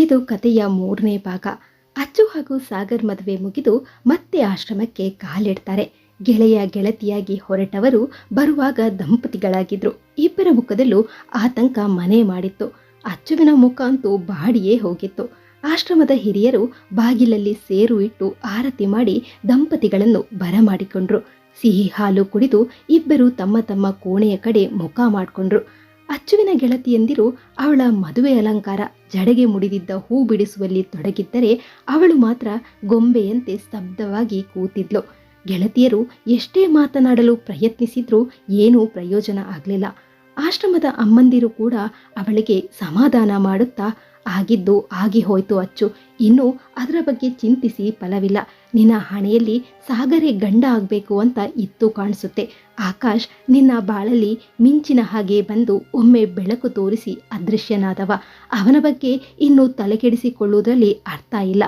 ಇದು ಕಥೆಯ ಮೂರನೇ ಭಾಗ. ಅಚ್ಚು ಹಾಗೂ ಸಾಗರ್ ಮದುವೆ ಮುಗಿದು ಮತ್ತೆ ಆಶ್ರಮಕ್ಕೆ ಕಾಲಿಡ್ತಾರೆ. ಗೆಳೆಯ ಗೆಳತಿಯಾಗಿ ಹೊರಟವರು ಬರುವಾಗ ದಂಪತಿಗಳಾಗಿದ್ರು. ಇಬ್ಬರ ಮುಖದಲ್ಲೂ ಆತಂಕ ಮನೆ ಮಾಡಿತ್ತು. ಅಚ್ಚುವಿನ ಮುಖ ಅಂತೂ ಬಾಡಿಯೇ ಹೋಗಿತ್ತು. ಆಶ್ರಮದ ಹಿರಿಯರು ಬಾಗಿಲಲ್ಲಿ ಸೇರು ಇಟ್ಟು ಆರತಿ ಮಾಡಿ ದಂಪತಿಗಳನ್ನು ಬರಮಾಡಿಕೊಂಡ್ರು. ಸಿಹಿ ಹಾಲು ಕುಡಿದು ಇಬ್ಬರು ತಮ್ಮ ತಮ್ಮ ಕೋಣೆಯ ಕಡೆ ಮುಖ ಮಾಡಿಕೊಂಡ್ರು. ಅಚ್ಚುವಿನ ಗೆಳತಿಯಂದಿರು ಅವಳ ಮದುವೆ ಅಲಂಕಾರ ಜಡೆಗೆ ಮುಡಿದಿದ್ದ ಹೂ ಬಿಡಿಸುವಲ್ಲಿ ತೊಡಗಿದ್ದರೆ ಅವಳು ಮಾತ್ರ ಗೊಂಬೆಯಂತೆ ಸ್ತಬ್ಧವಾಗಿ ಕೂತಿದ್ಲು. ಗೆಳತಿಯರು ಎಷ್ಟೇ ಮಾತನಾಡಲು ಪ್ರಯತ್ನಿಸಿದ್ರೂ ಏನೂ ಪ್ರಯೋಜನ ಆಗಲಿಲ್ಲ. ಆಶ್ರಮದ ಅಮ್ಮಂದಿರು ಕೂಡ ಅವಳಿಗೆ ಸಮಾಧಾನ ಮಾಡುತ್ತಾ, ಆಗಿದ್ದು ಆಗಿ ಹೋಯ್ತು ಅಚ್ಚು. ಇನ್ನು ಅದರ ಬಗ್ಗೆ ಚಿಂತಿಸಿ ಫಲವಿಲ್ಲ. ನಿನ್ನ ಹಣೆಯಲ್ಲಿ ಸಾಗರೇ ಗಂಡ ಆಗಬೇಕು ಅಂತ ಇತ್ತು ಕಾಣಿಸುತ್ತೆ. ಆಕಾಶ್ ನಿನ್ನ ಬಾಳಲ್ಲಿ ಮಿಂಚಿನ ಹಾಗೆ ಬಂದು ಒಮ್ಮೆ ಬೆಳಕು ತೋರಿಸಿ ಅದೃಶ್ಯನಾದವ. ಅವನ ಬಗ್ಗೆ ಇನ್ನು ತಲೆಕೆಡಿಸಿಕೊಳ್ಳುವುದರಲ್ಲಿ ಅರ್ಥ ಇಲ್ಲ.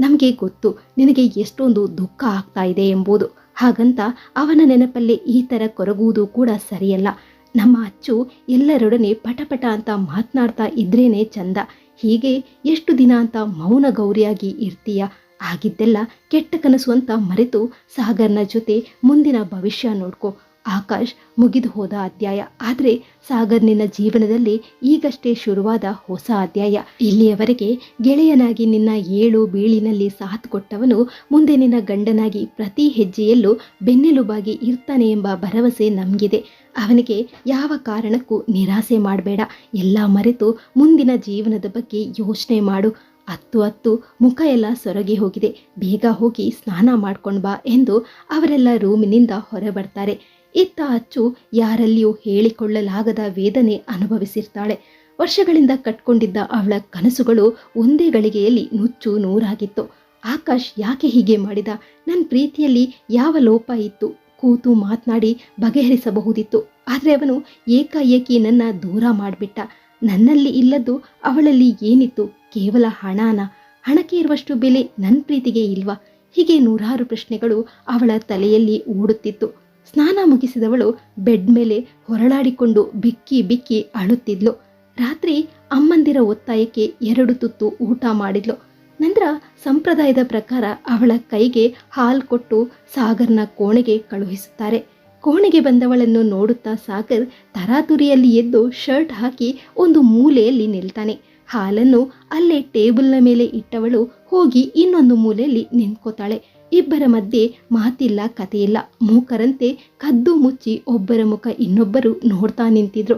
ನಮಗೆ ಗೊತ್ತು, ನಿನಗೆ ಎಷ್ಟೊಂದು ದುಃಖ ಆಗ್ತಾ ಇದೆ ಎಂಬುದು. ಹಾಗಂತ ಅವನ ನೆನಪಲ್ಲೇ ಈ ಥರ ಕೊರಗುವುದು ಕೂಡ ಸರಿಯಲ್ಲ. ನಮ್ಮ ಅಚ್ಚು ಎಲ್ಲರೊಡನೆ ಪಟಪಟ ಅಂತ ಮಾತನಾಡ್ತಾ ಇದ್ರೇನೆ ಚಂದ. ಹೀಗೆ ಎಷ್ಟು ದಿನ ಅಂತ ಮೌನ ಗೌರಿಯಾಗಿ ಇರ್ತೀಯ? ಆಗಿದ್ದೆಲ್ಲ ಕೆಟ್ಟ ಕನಸು ಅಂತ ಮರೆತು ಸಾಗರ್ನ ಜೊತೆ ಮುಂದಿನ ಭವಿಷ್ಯ ನೋಡ್ಕೋ. ಆಕಾಶ್ ಮುಗಿದು ಹೋದ ಅಧ್ಯಾಯ. ಆದರೆ ಸಾಗರ್ ನಿನ್ನ ಜೀವನದಲ್ಲಿ ಈಗಷ್ಟೇ ಶುರುವಾದ ಹೊಸ ಅಧ್ಯಾಯ. ಇಲ್ಲಿಯವರೆಗೆ ಗೆಳೆಯನಾಗಿ ನಿನ್ನ ಏಳು ಬೀಳಿನಲ್ಲಿ ಸಾಥ್ ಕೊಟ್ಟವನು ಮುಂದೆ ನಿನ್ನ ಗಂಡನಾಗಿ ಪ್ರತಿ ಹೆಜ್ಜೆಯಲ್ಲೂ ಬೆನ್ನೆಲುಬಾಗಿ ಇರ್ತಾನೆ ಎಂಬ ಭರವಸೆ ನಮಗಿದೆ. ಅವನಿಗೆ ಯಾವ ಕಾರಣಕ್ಕೂ ನಿರಾಸೆ ಮಾಡಬೇಡ. ಎಲ್ಲ ಮರೆತು ಮುಂದಿನ ಜೀವನದ ಬಗ್ಗೆ ಯೋಚನೆ ಮಾಡು. ಹತ್ತು ಅತ್ತು ಮುಖ ಎಲ್ಲ ಸೊರಗಿ ಹೋಗಿದೆ. ಬೇಗ ಹೋಗಿ ಸ್ನಾನ ಮಾಡ್ಕೊಂಡು ಬಾ ಎಂದು ಅವರೆಲ್ಲ ರೂಮಿನಿಂದ ಹೊರಬರ್ತಾರೆ ಇತ್ತ ಅಚ್ಚು ಯಾರಲ್ಲಿಯೂ ಹೇಳಿಕೊಳ್ಳಲಾಗದ ವೇದನೆ ಅನುಭವಿಸಿರ್ತಾಳೆ. ವರ್ಷಗಳಿಂದ ಕಟ್ಕೊಂಡಿದ್ದ ಅವಳ ಕನಸುಗಳು ಒಂದೇ ಗಳಿಗೆಯಲ್ಲಿ ನುಚ್ಚು ನೂರಾಗಿತ್ತು. ಆಕಾಶ್ ಯಾಕೆ ಹೀಗೆ ಮಾಡಿದ? ನನ್ನ ಪ್ರೀತಿಯಲ್ಲಿ ಯಾವ ಲೋಪ ಇತ್ತು? ಕೂತು ಮಾತನಾಡಿ ಬಗೆಹರಿಸಬಹುದಿತ್ತು. ಆದರೆ ಅವನು ಏಕಾಏಕಿ ನನ್ನ ದೂರ ಮಾಡಿಬಿಟ್ಟ. ನನ್ನಲ್ಲಿ ಇಲ್ಲದ್ದು ಅವಳಲ್ಲಿ ಏನಿತ್ತು? ಕೇವಲ ಹಣನ, ಹಣಕ್ಕೆ ಇರುವಷ್ಟು ಬೆಲೆ ನನ್ನ ಪ್ರೀತಿಗೆ ಇಲ್ವಾ? ಹೀಗೆ ನೂರಾರು ಪ್ರಶ್ನೆಗಳು ಅವಳ ತಲೆಯಲ್ಲಿ ಓಡುತ್ತಿತ್ತು. ಸ್ನಾನ ಮುಗಿಸಿದವಳು ಬೆಡ್ ಮೇಲೆ ಹೊರಳಾಡಿಕೊಂಡು ಬಿಕ್ಕಿ ಬಿಕ್ಕಿ ಅಳುತ್ತಿದ್ಲು. ರಾತ್ರಿ ಅಮ್ಮಂದಿರ ಒತ್ತಾಯಕ್ಕೆ ಎರಡು ತುತ್ತು ಊಟ ಮಾಡಿದ್ಲು. ನಂತರ ಸಂಪ್ರದಾಯದ ಪ್ರಕಾರ ಅವಳ ಕೈಗೆ ಹಾಲು ಕೊಟ್ಟು ಸಾಗರ್ನ ಕೋಣೆಗೆ ಕಳುಹಿಸುತ್ತಾರೆ. ಕೋಣೆಗೆ ಬಂದವಳನ್ನು ನೋಡುತ್ತಾ ಸಾಗರ್ ತರಾತುರಿಯಲ್ಲಿ ಎದ್ದು ಶರ್ಟ್ ಹಾಕಿ ಒಂದು ಮೂಲೆಯಲ್ಲಿ ನಿಲ್ತಾನೆ. ಹಾಲನ್ನು ಅಲ್ಲೇ ಟೇಬಲ್ನ ಮೇಲೆ ಇಟ್ಟವಳು ಹೋಗಿ ಇನ್ನೊಂದು ಮೂಲೆಯಲ್ಲಿ ನಿಂತ್ಕೋತಾಳೆ. ಇಬ್ಬರ ಮಧ್ಯೆ ಮಾತಿಲ್ಲ, ಕಥೆಯಿಲ್ಲ. ಮೂಕರಂತೆ ಕದ್ದು ಮುಚ್ಚಿ ಒಬ್ಬರ ಮುಖ ಇನ್ನೊಬ್ಬರು ನೋಡ್ತಾ ನಿಂತಿದ್ರು.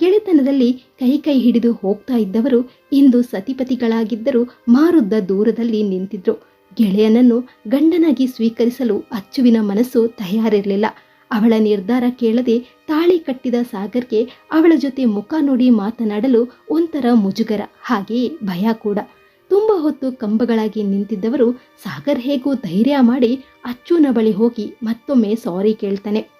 ಗೆಳೆತನದಲ್ಲಿ ಕೈ ಕೈ ಹಿಡಿದು ಹೋಗ್ತಾ ಇದ್ದವರು ಇಂದು ಸತಿಪತಿಗಳಾಗಿದ್ದರೂ ಮಾರುದ್ದ ದೂರದಲ್ಲಿ ನಿಂತಿದ್ರು. ಗೆಳೆಯನನ್ನು ಗಂಡನಾಗಿ ಸ್ವೀಕರಿಸಲು ಅಚ್ಚುವಿನ ಮನಸ್ಸು ತಯಾರಿರಲಿಲ್ಲ. ಅವಳ ನಿರ್ಧಾರ ಕೇಳದೆ ತಾಳಿ ಕಟ್ಟಿದ ಸಾಗರ್ಗೆ ಅವಳ ಜೊತೆ ಮುಖ ನೋಡಿ ಮಾತನಾಡಲು ಒಂಥರ ಮುಜುಗರ ಹಾಗೆಯೇ ಭಯ ಕೂಡ. ತುಂಬ ಹೊತ್ತು ಕಂಬಗಳಾಗಿ ನಿಂತಿದ್ದವರು ಸಾಗರ್ ಹೇಗೂ ಧೈರ್ಯ ಮಾಡಿ ಅಚ್ಚುನ ಬಳಿ ಹೋಗಿ ಮತ್ತೊಮ್ಮೆ ಸಾರಿ ಕೇಳ್ತಾನೆ.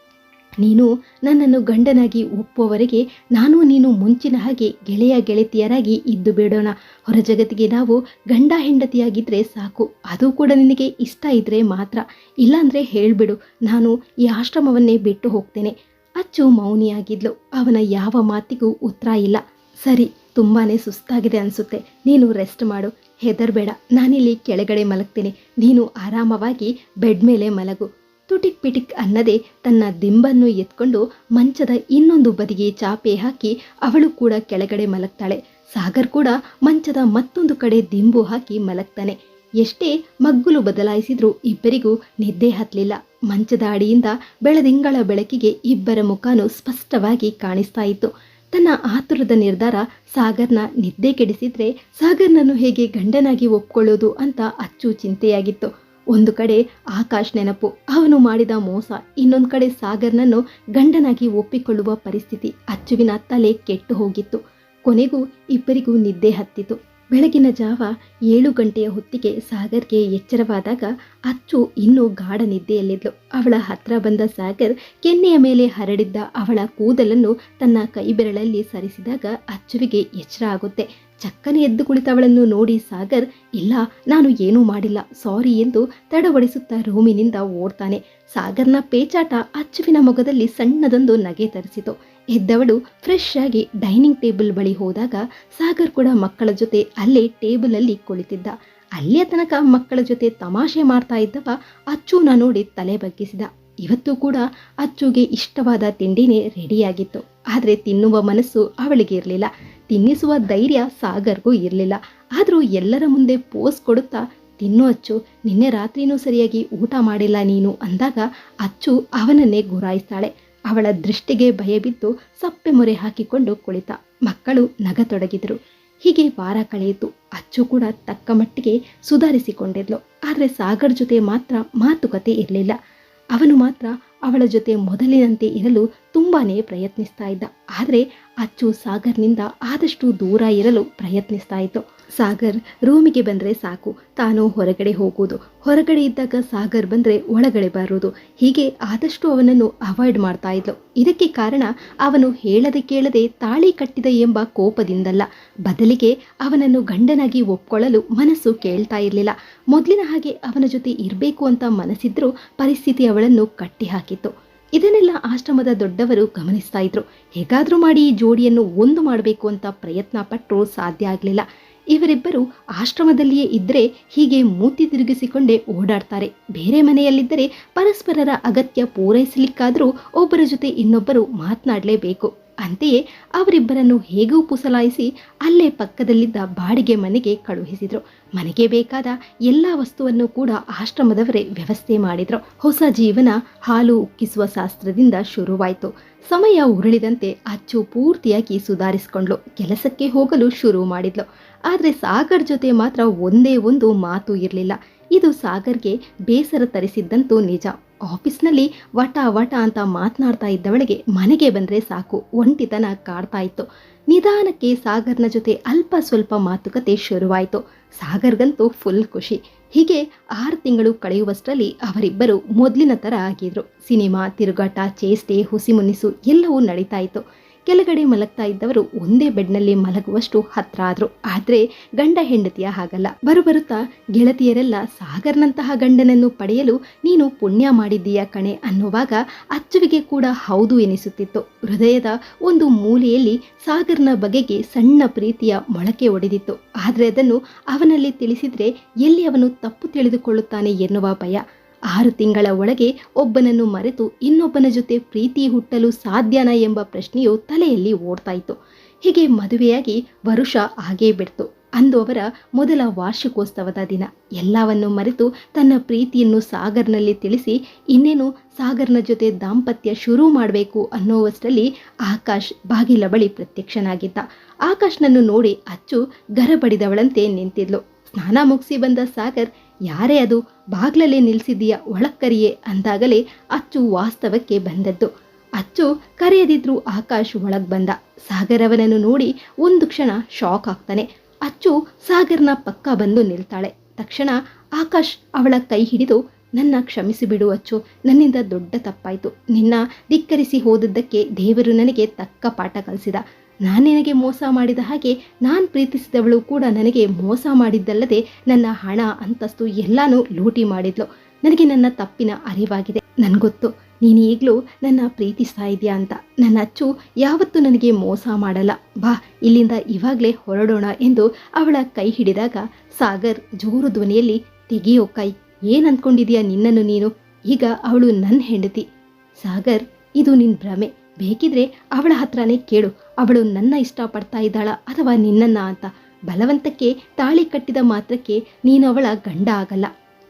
ನೀನು ನನ್ನನ್ನು ಗಂಡನಾಗಿ ಒಪ್ಪುವವರೆಗೆ ನಾನು ನೀನು ಮುಂಚಿನ ಹಾಗೆ ಗೆಳೆಯ ಗೆಳತಿಯರಾಗಿ ಇದ್ದು ಬಿಡೋಣ. ಹೊರ ಜಗತ್ತಿಗೆ ನಾವು ಗಂಡ ಹೆಂಡತಿಯಾಗಿದ್ದರೆ ಸಾಕು. ಅದು ಕೂಡ ನಿನಗೆ ಇಷ್ಟ ಇದ್ದರೆ ಮಾತ್ರ. ಇಲ್ಲಾಂದರೆ ಹೇಳಿಬಿಡು. ನಾನು ಈ ಆಶ್ರಮವನ್ನೇ ಬಿಟ್ಟು ಹೋಗ್ತೇನೆ. ಅಚ್ಚು ಮೌನಿಯಾಗಿದ್ಲು. ಅವನ ಯಾವ ಮಾತಿಗೂ ಉತ್ತರ ಇಲ್ಲ. ಸರಿ ತುಂಬಾ ಸುಸ್ತಾಗಿದೆ ಅನಿಸುತ್ತೆ. ನೀನು ರೆಸ್ಟ್ ಮಾಡು. ಹೆದರ್ಬೇಡ. ನಾನಿಲ್ಲಿ ಕೆಳಗಡೆ ಮಲಗ್ತೇನೆ. ನೀನು ಆರಾಮವಾಗಿ ಬೆಡ್ ಮೇಲೆ ಮಲಗು. ತುಟಿಕ್ ಪಿಟಿಕ್ ಅನ್ನದೆ ತನ್ನ ದಿಂಬನ್ನು ಎತ್ಕೊಂಡು ಮಂಚದ ಇನ್ನೊಂದು ಬದಿಗೆ ಚಾಪೆ ಹಾಕಿ ಅವಳು ಕೂಡ ಕೆಳಗಡೆ ಮಲಗ್ತಾಳೆ. ಸಾಗರ್ ಕೂಡ ಮಂಚದ ಮತ್ತೊಂದು ಕಡೆ ದಿಂಬು ಹಾಕಿ ಮಲಗ್ತಾನೆ. ಎಷ್ಟೇ ಮಗ್ಗುಲು ಬದಲಾಯಿಸಿದ್ರೂ ಇಬ್ಬರಿಗೂ ನಿದ್ದೆ ಹತ್ತಲಿಲ್ಲ ಮಂಚದ ಅಡಿಯಿಂದ ಬೆಳದಿಂಗಳ ಬೆಳಕಿಗೆ ಇಬ್ಬರ ಮುಖಾನು ಸ್ಪಷ್ಟವಾಗಿ ಕಾಣಿಸ್ತಾ ಇತ್ತು. ತನ್ನ ಆತುರದ ನಿರ್ಧಾರ ಸಾಗರ್ನ ನಿದ್ದೆ ಕೆಡಿಸಿದ್ರೆ ಸಾಗರ್ನನ್ನು ಹೇಗೆ ಗಂಡನಾಗಿ ಒಪ್ಕೊಳ್ಳೋದು ಅಂತ ಅಚ್ಚು ಚಿಂತೆಯಾಗಿತ್ತು. ಒಂದು ಕಡೆ ಆಕಾಶ್ ನೆನಪು, ಅವನು ಮಾಡಿದ ಮೋಸ, ಇನ್ನೊಂದು ಕಡೆ ಸಾಗರ್ನನ್ನು ಗಂಡನಾಗಿ ಒಪ್ಪಿಕೊಳ್ಳುವ ಪರಿಸ್ಥಿತಿ ಅಚ್ಚುವಿನ ತಲೆ ಕೆಟ್ಟು ಹೋಗಿತ್ತು. ಕೊನೆಗೂ ಇಬ್ಬರಿಗೂ ನಿದ್ದೆ ಹತ್ತಿತು. ಬೆಳಗಿನ ಜಾವ ಏಳು ಗಂಟೆಯ ಹೊತ್ತಿಗೆ ಸಾಗರ್ಗೆ ಎಚ್ಚರವಾದಾಗ ಅಚ್ಚು ಇನ್ನೂ ಗಾಢ ನಿದ್ದೆಯಲ್ಲಿದ್ದಳು ಅವಳ ಹತ್ರ ಬಂದ ಸಾಗರ್ ಕೆನ್ನೆಯ ಮೇಲೆ ಹರಡಿದ್ದ ಅವಳ ಕೂದಲನ್ನು ತನ್ನ ಕೈಬೆರಳಲ್ಲಿ ಸರಿಸಿದಾಗ ಅಚ್ಚುವಿಗೆ ಎಚ್ಚರ ಆಗುತ್ತೆ. ಚಕ್ಕನೆ ಎದ್ದು ಕುಳಿತವಳನ್ನು ನೋಡಿ ಸಾಗರ್, ಇಲ್ಲ, ನಾನು ಏನೂ ಮಾಡಿಲ್ಲ. ಸಾರಿ ಎಂದು ತಡವಡಿಸುತ್ತಾ ರೂಮಿನಿಂದ ಓಡ್ತಾನೆ. ಸಾಗರ್ನ ಪೇಚಾಟ ಅಚ್ಚುವಿನ ಮೊಗದಲ್ಲಿ ಸಣ್ಣದೊಂದು ನಗೆ ತರಿಸಿತು. ಎದ್ದವಳು ಫ್ರೆಶ್ ಆಗಿ ಡೈನಿಂಗ್ ಟೇಬಲ್ ಬಳಿ ಹೋದಾಗ ಸಾಗರ್ ಕೂಡ ಮಕ್ಕಳ ಜೊತೆ ಅಲ್ಲೇ ಟೇಬಲ್ ಅಲ್ಲಿ ಕುಳಿತಿದ್ದ. ಅಲ್ಲಿಯ ತನಕ ಮಕ್ಕಳ ಜೊತೆ ತಮಾಷೆ ಮಾಡ್ತಾ ಇದ್ದವ ಅಚ್ಚುನ ನೋಡಿ ತಲೆ ಬಗ್ಗಿಸಿದ. ಇವತ್ತು ಕೂಡ ಅಚ್ಚುಗೆ ಇಷ್ಟವಾದ ತಿಂಡಿನೇ ರೆಡಿಯಾಗಿತ್ತು. ಆದರೆ ತಿನ್ನುವ ಮನಸ್ಸು ಅವಳಿಗೆ ಇರಲಿಲ್ಲ. ತಿನ್ನಿಸುವ ಧೈರ್ಯ ಸಾಗರ್ಗೂ ಇರಲಿಲ್ಲ. ಆದರೂ ಎಲ್ಲರ ಮುಂದೆ ಪೋಸ್ ಕೊಡುತ್ತಾ, ತಿನ್ನು ಅಚ್ಚು, ನಿನ್ನೆ ರಾತ್ರಿನೂ ಸರಿಯಾಗಿ ಊಟ ಮಾಡಿಲ್ಲ ನೀನು ಅಂದಾಗ ಅಚ್ಚು ಅವನನ್ನೇ ಗುರಾಯಿಸ್ತಾಳೆ. ಅವಳ ದೃಷ್ಟಿಗೆ ಭಯಬಿದ್ದು ಸಪ್ಪೆ ಮೊರೆ ಹಾಕಿಕೊಂಡು ಕುಳಿತ. ಮಕ್ಕಳು ನಗತೊಡಗಿದರು. ಹೀಗೆ ವಾರ ಕಳೆಯಿತು. ಅಚ್ಚು ಕೂಡ ತಕ್ಕ ಮಟ್ಟಿಗೆ ಸುಧಾರಿಸಿಕೊಂಡಿದ್ಲು. ಆದರೆ ಸಾಗರ್ ಜೊತೆ ಮಾತ್ರ ಮಾತುಕತೆ ಇರಲಿಲ್ಲ. ಅವನು ಮಾತ್ರ ಅವಳ ಜೊತೆ ಮೊದಲಿನಂತೆ ಇರಲು ತುಂಬಾನೇ ಪ್ರಯತ್ನಿಸ್ತಾ ಇದ್ದ. ಆದರೆ ಅಚ್ಚು ಸಾಗರ್ನಿಂದ ಆದಷ್ಟು ದೂರ ಇರಲು ಪ್ರಯತ್ನಿಸ್ತಾ ಇತ್ತು. ಸಾಗರ್ ರೂಮಿಗೆ ಬಂದರೆ ಸಾಕು, ತಾನು ಹೊರಗಡೆ ಹೋಗುವುದು ಹೊರಗಡೆ ಇದ್ದಾಗ ಸಾಗರ್ ಬಂದರೆ ಒಳಗಡೆ ಬರುವುದು ಹೀಗೆ ಆದಷ್ಟು ಅವನನ್ನು ಅವಾಯ್ಡ್ ಮಾಡ್ತಾ ಇದ್ಲು. ಇದಕ್ಕೆ ಕಾರಣ ಅವನು ಹೇಳದೆ ಕೇಳದೆ ತಾಳಿ ಕಟ್ಟಿದ ಎಂಬ ಕೋಪದಿಂದಲ್ಲ. ಬದಲಿಗೆ ಅವನನ್ನು ಗಂಡನಾಗಿ ಒಪ್ಕೊಳ್ಳಲು ಮನಸ್ಸು ಕೇಳ್ತಾ ಇರಲಿಲ್ಲ. ಮೊದಲಿನ ಹಾಗೆ ಅವನ ಜೊತೆ ಇರಬೇಕು ಅಂತ ಮನಸ್ಸಿದ್ರೂ ಪರಿಸ್ಥಿತಿ ಅವಳನ್ನು ಕಟ್ಟಿ ಹಾಕಿತ್ತು ಇದನ್ನೆಲ್ಲ ಆಶ್ರಮದ ದೊಡ್ಡವರು ಗಮನಿಸ್ತಾ ಇದ್ರು. ಹೇಗಾದರೂ ಮಾಡಿ ಈ ಜೋಡಿಯನ್ನು ಒಂದು ಮಾಡಬೇಕು ಅಂತ ಪ್ರಯತ್ನ ಪಟ್ಟರು ಸಾಧ್ಯ ಆಗಲಿಲ್ಲ. ಇವರಿಬ್ಬರು ಆಶ್ರಮದಲ್ಲಿಯೇ ಇದ್ದರೆ ಹೀಗೆ ಮೂತಿ ತಿರುಗಿಸಿಕೊಂಡೇ ಓಡಾಡ್ತಾರೆ. ಬೇರೆ ಮನೆಯಲ್ಲಿದ್ದರೆ ಪರಸ್ಪರರ ಅಗತ್ಯ ಪೂರೈಸಲಿಕ್ಕಾದರೂ ಒಬ್ಬರ ಜೊತೆ ಇನ್ನೊಬ್ಬರು ಮಾತನಾಡಲೇಬೇಕು. ಅಂತೆಯೇ ಅವರಿಬ್ಬರನ್ನು ಹೇಗೂ ಪುಸಲಾಯಿಸಿ ಅಲ್ಲೇ ಪಕ್ಕದಲ್ಲಿದ್ದ ಬಾಡಿಗೆ ಮನೆಗೆ ಕಳುಹಿಸಿದರು. ಮನೆಗೆ ಬೇಕಾದ ಎಲ್ಲ ವಸ್ತುವನ್ನು ಕೂಡ ಆಶ್ರಮದವರೇ ವ್ಯವಸ್ಥೆ ಮಾಡಿದ್ರು. ಹೊಸ ಜೀವನ ಹಾಲು ಉಕ್ಕಿಸುವ ಶಾಸ್ತ್ರದಿಂದ ಶುರುವಾಯಿತು. ಸಮಯ ಉರುಳಿದಂತೆ ಅಚ್ಚು ಪೂರ್ತಿಯಾಗಿ ಸುಧಾರಿಸಿಕೊಂಡ್ಲು ಕೆಲಸಕ್ಕೆ ಹೋಗಲು ಶುರು ಮಾಡಿದ್ಲು. ಆದರೆ ಸಾಗರ್ ಜೊತೆ ಮಾತ್ರ ಒಂದೇ ಒಂದು ಮಾತು ಇರಲಿಲ್ಲ. ಇದು ಸಾಗರ್ಗೆ ಬೇಸರ ತರಿಸಿದ್ದಂತೂ ನಿಜ. ಆಫೀಸ್ನಲ್ಲಿ ವಟ ವಟ ಅಂತ ಮಾತನಾಡ್ತಾ ಇದ್ದವಳಿಗೆ ಮನೆಗೆ ಬಂದರೆ ಸಾಕು, ಒಂಟಿತನ ಕಾಡ್ತಾ ಇತ್ತು. ನಿಧಾನಕ್ಕೆ ಸಾಗರ್ನ ಜೊತೆ ಅಲ್ಪ ಸ್ವಲ್ಪ ಮಾತುಕತೆ ಶುರುವಾಯಿತು. ಸಾಗರ್ಗಂತೂ ಫುಲ್ ಖುಷಿ. ಹೀಗೆ ಆರು ತಿಂಗಳು ಕಳೆಯುವಷ್ಟರಲ್ಲಿ ಅವರಿಬ್ಬರು ಮೊದಲಿನ ಥರ ಆಗಿದ್ರು. ಸಿನಿಮಾ, ತಿರುಗಾಟ, ಚೇಷ್ಟೆ, ಹುಸಿಮುನಿಸು ಎಲ್ಲವೂ ನಡೀತಾ ಇತ್ತು. ಕೆಳಗಡೆ ಮಲಗ್ತಾ ಇದ್ದವರು ಒಂದೇ ಬೆಡ್ನಲ್ಲಿ ಮಲಗುವಷ್ಟು ಹತ್ರ ಆದ್ರು. ಆದ್ರೆ ಗಂಡ ಹೆಂಡತಿಯ ಹಾಗಲ್ಲ. ಬರುಬರುತ್ತಾ ಗೆಳತಿಯರೆಲ್ಲ ಸಾಗರ್ನಂತಹ ಗಂಡನನ್ನು ಪಡೆಯಲು ನೀನು ಪುಣ್ಯ ಮಾಡಿದ್ದೀಯ ಕಣೆ ಅನ್ನುವಾಗ ಅಚ್ಚುವಿಗೆ ಕೂಡ ಹೌದು ಎನಿಸುತ್ತಿತ್ತು. ಹೃದಯದ ಒಂದು ಮೂಲೆಯಲ್ಲಿ ಸಾಗರ್ನ ಬಗೆಗೆ ಸಣ್ಣ ಪ್ರೀತಿಯ ಮೊಳಕೆ ಒಡೆದಿತ್ತು. ಆದರೆ ಅದನ್ನು ಅವನಲ್ಲಿ ತಿಳಿಸಿದ್ರೆ ಎಲ್ಲಿ ಅವನು ತಪ್ಪು ತಿಳಿದುಕೊಳ್ಳುತ್ತಾನೆ ಎನ್ನುವ ಭಯ. ಆರು ತಿಂಗಳ ಒಳಗೆ ಒಬ್ಬನನ್ನು ಮರೆತು ಇನ್ನೊಬ್ಬನ ಜೊತೆ ಪ್ರೀತಿ ಹುಟ್ಟಲು ಸಾಧ್ಯನಾ ಎಂಬ ಪ್ರಶ್ನೆಯು ತಲೆಯಲ್ಲಿ ಓಡ್ತಾ ಇತ್ತು ಹೀಗೆ ಮದುವೆಯಾಗಿ ವರುಷ ಆಗೇ ಬಿಡ್ತು. ಅಂದು ಅವರ ಮೊದಲ ವಾರ್ಷಿಕೋತ್ಸವದ ದಿನ. ಎಲ್ಲವನ್ನು ಮರೆತು ತನ್ನ ಪ್ರೀತಿಯನ್ನು ಸಾಗರ್ನಲ್ಲಿ ತಿಳಿಸಿ, ಇನ್ನೇನು ಸಾಗರ್ನ ಜೊತೆ ದಾಂಪತ್ಯ ಶುರು ಮಾಡಬೇಕು ಅನ್ನೋವಷ್ಟರಲ್ಲಿ ಆಕಾಶ್ ಬಾಗಿಲ ಬಳಿ ಪ್ರತ್ಯಕ್ಷನಾಗಿದ್ದ. ಆಕಾಶ್ನನ್ನು ನೋಡಿ ಅಚ್ಚು ಗರಬಡಿದವಳಂತೆ ನಿಂತಿದ್ಲು. ಸ್ನಾನ ಮುಗಿಸಿ ಬಂದ ಸಾಗರ್ ಯಾರೇ ಅದು ಬಾಗ್ಲಲ್ಲಿ ನಿಲ್ಸಿದೀಯ ಒಳಕ್ಕರಿಯೇ ಅಂದಾಗಲೇ ಅಚ್ಚು ವಾಸ್ತವಕ್ಕೆ ಬಂದದ್ದು. ಅಚ್ಚು ಕರೆಯದಿದ್ರು ಆಕಾಶ್ ಒಳಗೆ ಬಂದ. ಸಾಗರವನನ್ನು ನೋಡಿ ಒಂದು ಕ್ಷಣ ಶಾಕ್ ಆಗ್ತಾನೆ. ಅಚ್ಚು ಸಾಗರ್ನ ಪಕ್ಕ ಬಂದು ನಿಲ್ತಾಳೆ. ತಕ್ಷಣ ಆಕಾಶ್ ಅವಳ ಕೈ ಹಿಡಿದು, ನನ್ನ ಕ್ಷಮಿಸಿ ಬಿಡು ಅಚ್ಚು, ನನ್ನಿಂದ ದೊಡ್ಡ ತಪ್ಪಾಯಿತು. ನಿನ್ನ ಧಿಕ್ಕರಿಸಿ ಹೋದದ್ದಕ್ಕೆ ದೇವರು ನನಗೆ ತಕ್ಕ ಪಾಠ ಕಲಿಸಿದ. ನಾನು ನಿನಗೆ ಮೋಸ ಮಾಡಿದ ಹಾಗೆ ನಾನು ಪ್ರೀತಿಸಿದವಳು ಕೂಡ ನನಗೆ ಮೋಸ ಮಾಡಿದ್ದಲ್ಲದೆ ನನ್ನ ಹಣ, ಅಂತಸ್ತು ಎಲ್ಲಾನು ಲೂಟಿ ಮಾಡಿದ್ಲು. ನನಗೆ ನನ್ನ ತಪ್ಪಿನ ಅರಿವಾಗಿದೆ. ನನಗೊತ್ತು, ನೀನು ಈಗಲೂ ನನ್ನ ಪ್ರೀತಿಸ್ತಾ ಇದೆಯಾ ಅಂತ. ನನ್ನ ಅಚ್ಚು ಯಾವತ್ತೂ ನನಗೆ ಮೋಸ ಮಾಡಲ್ಲ. ಬಾ, ಇಲ್ಲಿಂದ ಇವಾಗಲೇ ಹೊರಡೋಣ ಎಂದು ಅವಳ ಕೈ ಹಿಡಿದಾಗ ಸಾಗರ್ ಜೋರು ಧ್ವನಿಯಲ್ಲಿ, ತೆಗೆಯೋ ಕೈ, ಏನ್ ಅಂದ್ಕೊಂಡಿದೀಯ ನಿನ್ನನ್ನು ನೀನು? ಈಗ ಅವಳು ನನ್ನ ಹೆಂಡತಿ. ಸಾಗರ್, ಇದು ನಿನ್ ಭ್ರಮೆ. ಬೇಕಿದ್ರೆ ಅವಳ ಹತ್ರನೇ ಕೇಳು. ಅವಳು ನನ್ನ ಇಷ್ಟಪಡ್ತಾ ಇದ್ದಾಳ ಅಥವಾ ನಿನ್ನನ್ನ ಅಂತ ಬಲವಂತಕ್ಕೆ ತಾಳಿ ಕಟ್ಟಿದ ಮಾತ್ರಕ್ಕೆ ನೀನು ಅವಳ ಗಂಡ ಆಗಲ್ಲ.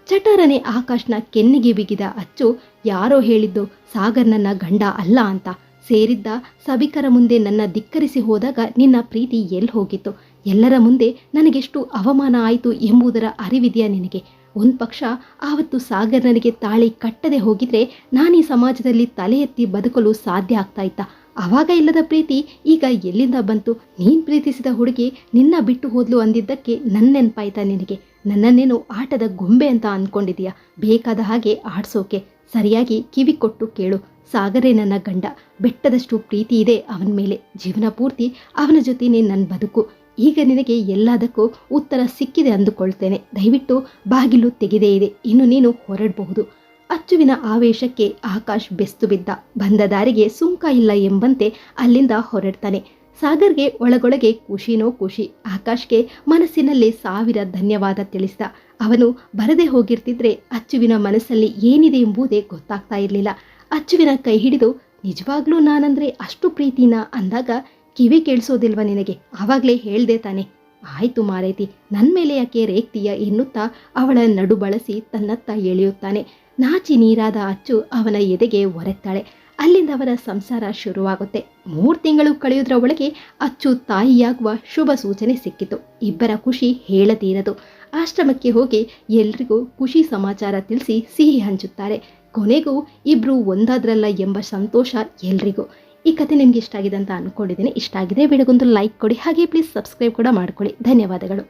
ಚಟರನೆ ಆಕಾಶ್ನ ಕೆನ್ನಿಗೆ ಬಿಗಿದ ಅಚ್ಚು ಯಾರೋ ಹೇಳಿದ್ದು ಸಾಗರ್ ನನ್ನ ಗಂಡ ಅಲ್ಲ ಅಂತ. ಸೇರಿದ್ದ ಸಭಿಕರ ಮುಂದೆ ನನ್ನ ಧಿಕ್ಕರಿಸಿ ಹೋದಾಗ ನಿನ್ನ ಪ್ರೀತಿ ಎಲ್ಲಿ ಹೋಗಿತ್ತು? ಎಲ್ಲರ ಮುಂದೆ ನನಗೆಷ್ಟು ಅವಮಾನ ಆಯಿತು ಎಂಬುದರ ಅರಿವಿದೆಯಾ ನಿನಗೆ? ಒಂದು ಪಕ್ಷ ಆವತ್ತು ಸಾಗರ್ ನನಗೆ ತಾಳಿ ಕಟ್ಟದೆ ಹೋಗಿದ್ರೆ ನಾನೀ ಸಮಾಜದಲ್ಲಿ ತಲೆ ಎತ್ತಿ ಬದುಕಲು ಸಾಧ್ಯ ಆಗ್ತಾ ಇತ್ತ? ಆವಾಗ ಇಲ್ಲದ ಪ್ರೀತಿ ಈಗ ಎಲ್ಲಿಂದ ಬಂತು? ನೀನು ಪ್ರೀತಿಸಿದ ಹುಡುಗಿ ನಿನ್ನ ಬಿಟ್ಟು ಹೋದ್ಲು ಅಂದಿದ್ದಕ್ಕೆ ನನ್ನ ನೆನಪಾಯ್ತಾ ನಿನಗೆ? ನನ್ನನ್ನೇನು ಆಟದ ಗೊಂಬೆ ಅಂತ ಅಂದ್ಕೊಂಡಿದೀಯಾ ಬೇಕಾದ ಹಾಗೆ ಆಡ್ಸೋಕೆ. ಸರಿಯಾಗಿ ಕಿವಿ ಕೊಟ್ಟು ಕೇಳು. ಸಾಗರೇ ನನ್ನ ಗಂಡ. ಬೆಟ್ಟದಷ್ಟು ಪ್ರೀತಿ ಇದೆ ಅವನ ಮೇಲೆ. ಜೀವನ ಪೂರ್ತಿ ಅವನ ಜೊತೆನೇ ನನ್ನ ಬದುಕು. ಈಗ ನಿನಗೆ ಎಲ್ಲದಕ್ಕೂ ಉತ್ತರ ಸಿಕ್ಕಿದೆ ಅಂದುಕೊಳ್ತೇನೆ. ದಯವಿಟ್ಟು ಬಾಗಿಲು ತೆಗೆದೇ ಇದೆ. ಇನ್ನು ನೀನು ಹೊರಡಬಹುದು. ಅಚ್ಚುವಿನ ಆವೇಶಕ್ಕೆ ಆಕಾಶ್ ಬೆಸ್ತು ಬಿದ್ದ. ಬಂದ ದಾರಿಗೆ ಸುಂಕ ಇಲ್ಲ ಎಂಬಂತೆ ಅಲ್ಲಿಂದ ಹೊರಡ್ತಾನೆ. ಸಾಗರ್ಗೆ ಒಳಗೊಳಗೆ ಖುಷಿನೋ ಖುಷಿ ಆಕಾಶ್ಗೆ ಮನಸ್ಸಿನಲ್ಲಿ ಸಾವಿರ ಧನ್ಯವಾದ ತಿಳಿಸಿದ. ಅವನು ಬರದೆ ಹೋಗಿರ್ತಿದ್ರೆ ಅಚ್ಚುವಿನ ಮನಸ್ಸಲ್ಲಿ ಏನಿದೆ ಎಂಬುದೇ ಗೊತ್ತಾಗ್ತಾ ಇರಲಿಲ್ಲ. ಅಚ್ಚುವಿನ ಕೈ ಹಿಡಿದು, ನಿಜವಾಗ್ಲೂ ನಾನಂದ್ರೆ ಅಷ್ಟು ಪ್ರೀತಿನ? ಅಂದಾಗ, ಕಿವಿ ಕೇಳಿಸೋದಿಲ್ವ ನಿನಗೆ? ಆವಾಗಲೇ ಹೇಳ್ದೆ ತಾನೆ. ಆಯ್ತು ಮಾರೈತಿ. ನನ್ನ ಮೇಲೆ ಯಾಕೆ ರೇಗ್ತೀಯ ಎನ್ನುತ್ತಾ ಅವಳ ನಡು ಬಳಸಿ ತನ್ನತ್ತ ಎಳೆಯುತ್ತಾನೆ. ನಾಚಿ ನೀರಾದ ಅಚ್ಚು ಅವನ ಎದೆಗೆ ಒರೆತ್ತಾಳೆ ಅಲ್ಲಿಂದ ಅವರ ಸಂಸಾರ ಶುರುವಾಗುತ್ತೆ. ಮೂರು ತಿಂಗಳು ಕಳೆಯುವುದರ ಒಳಗೆ ಅಚ್ಚು ತಾಯಿಯಾಗುವ ಶುಭ ಸೂಚನೆ ಸಿಕ್ಕಿತು. ಇಬ್ಬರ ಖುಷಿ ಹೇಳತೀರದು. ಆಶ್ರಮಕ್ಕೆ ಹೋಗಿ ಎಲ್ರಿಗೂ ಖುಷಿ ಸಮಾಚಾರ ತಿಳಿಸಿ ಸಿಹಿ ಹಂಚುತ್ತಾರೆ. ಕೊನೆಗೂ ಇಬ್ರು ಒಂದಾದ್ರಲ್ಲ ಎಂಬ ಸಂತೋಷ ಎಲ್ರಿಗೂ. ಈ ಕತೆ ನಿಮ್ಗೆ ಇಷ್ಟ ಆಗಿದೆ ಅಂತ ಅಂದ್ಕೊಂಡಿದ್ದೀನಿ ಇಷ್ಟ ಆಗಿದೆ, ವಿಡಿಯೋಗೊಂದು ಲೈಕ್ ಕೊಡಿ. ಹಾಗೆ ಪ್ಲೀಸ್ ಸಬ್ಸ್ಕ್ರೈಬ್ ಕೂಡ ಮಾಡ್ಕೊಳ್ಳಿ. ಧನ್ಯವಾದಗಳು.